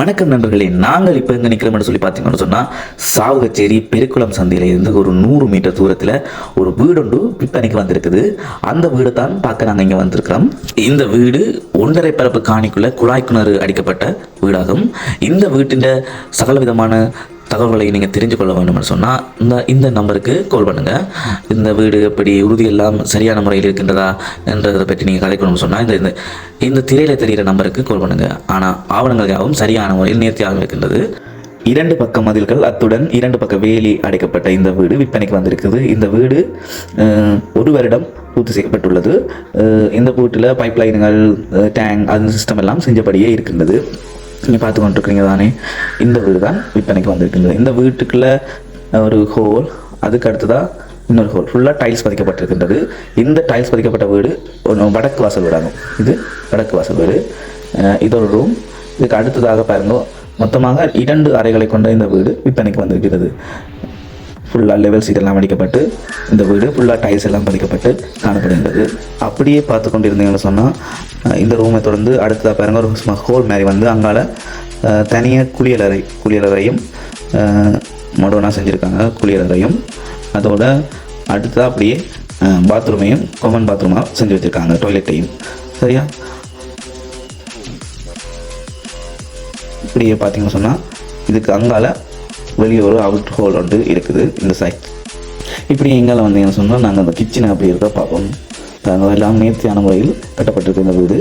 வணக்கம் நண்பர்களே நாங்கள் இப்போ எங்கே நிற்கிறோம்னு சொல்லி பார்த்தீங்கன்னு சொன்னால் சாவுகச்சேரி பெருக்குளம் சந்தையில் இருந்து ஒரு நூறு மீட்டர் தூரத்தில் ஒரு வீடொண்டு விற்பனைக்கு வந்திருக்குது. அந்த வீடை தான் பார்க்க நாங்கள் இங்கே வந்திருக்கிறோம். இந்த வீடு ஒன்றரை பரப்பு காணிக்குள்ள குழாய் கிணறு அடிக்கப்பட்ட வீடாகும். இந்த வீட்டின் சகல விதமான தகவல்களை நீங்கள் தெரிஞ்சு கொள்ள வேண்டும்னு சொன்னால் இந்த இந்த நம்பருக்கு கால் பண்ணுங்கள் இந்த வீடு எப்படி உறுதியெல்லாம் சரியான முறையில் இருக்கின்றதா என்றதை பற்றி நீங்கள் கதைக்கணும்னு சொன்னால் இந்த இந்த இந்த திரையில் தெரிகிற நம்பருக்கு கால் பண்ணுங்கள் ஆனால் ஆவணங்கள் யாவும் சரியான முறையில் நேர்த்தியாக இருக்கின்றது. இரண்டு பக்க மதில்கள் அத்துடன் இரண்டு பக்க வேலி அடைக்கப்பட்ட இந்த வீடு விற்பனைக்கு வந்திருக்குது. இந்த வீடு ஒரு வருடம் பூர்த்தி செய்யப்பட்டுள்ளது. இந்த வீட்டில் பைப் லைன்கள் டேங்க் அந்த சிஸ்டம் எல்லாம் செஞ்சபடியே இருக்கின்றது. நீங்கள் பார்த்து கொண்டிருக்கிறீங்க தானே? இந்த வீடு தான் விற்பனைக்கு வந்திருக்கின்றது. இந்த வீட்டுக்குள்ளே ஒரு ஹோல் அதுக்கு அடுத்ததாக இன்னொரு ஹோல் ஃபுல்லாக டைல்ஸ் பதிக்கப்பட்டிருக்கின்றது. இந்த டைல்ஸ் பதிக்கப்பட்ட வீடு ஒன்று வடக்கு வாசல் வீடாகும். இது வடக்கு வாசல் வீடு. இதொரு இது ஒரு ரூம் இதுக்கு அடுத்ததாக பாருங்க மொத்தமாக இரண்டு அறைகளை கொண்ட இந்த வீடு விற்பனைக்கு வந்திருக்கிறது. ஃபுல்லாக லெவல் சீட் எல்லாம் அடிக்கப்பட்டு இந்த வீடு ஃபுல்லாக டைல்ஸ் எல்லாம் பதிக்கப்பட்டு காணப்படுகின்றது. அப்படியே பார்த்து கொண்டிருந்தீங்கன்னு சொன்னால் இந்த ரூமை தொடர்ந்து அடுத்ததாக பாருங்க ஒரு ஹோல் மாதிரி வந்து அங்கால தனியாக குளியலறை குளியலறையும் மடோனாக செஞ்சுருக்காங்க குளியலறையும் அதோட அடுத்ததாக அப்படியே பாத்ரூமையும் காமன் பாத்ரூமாக செஞ்சு வச்சுருக்காங்க டாய்லெட்டையும் சரியா? இப்படியே பார்த்தீங்கன்னு சொன்னால் இதுக்கு அங்கால வெளியே ஒரு அவுட் ஹோல் வந்து இருக்குது. இந்த சைட் இப்படி எங்கால வந்தீங்கன்னு சொன்னால் நாங்கள் அந்த கிச்சனை அப்படி இருக்க பார்ப்போம் நாங்கள் எல்லாம் நேர்த்தியான முறையில் கட்டப்பட்டிருக்க இந்த வீடு.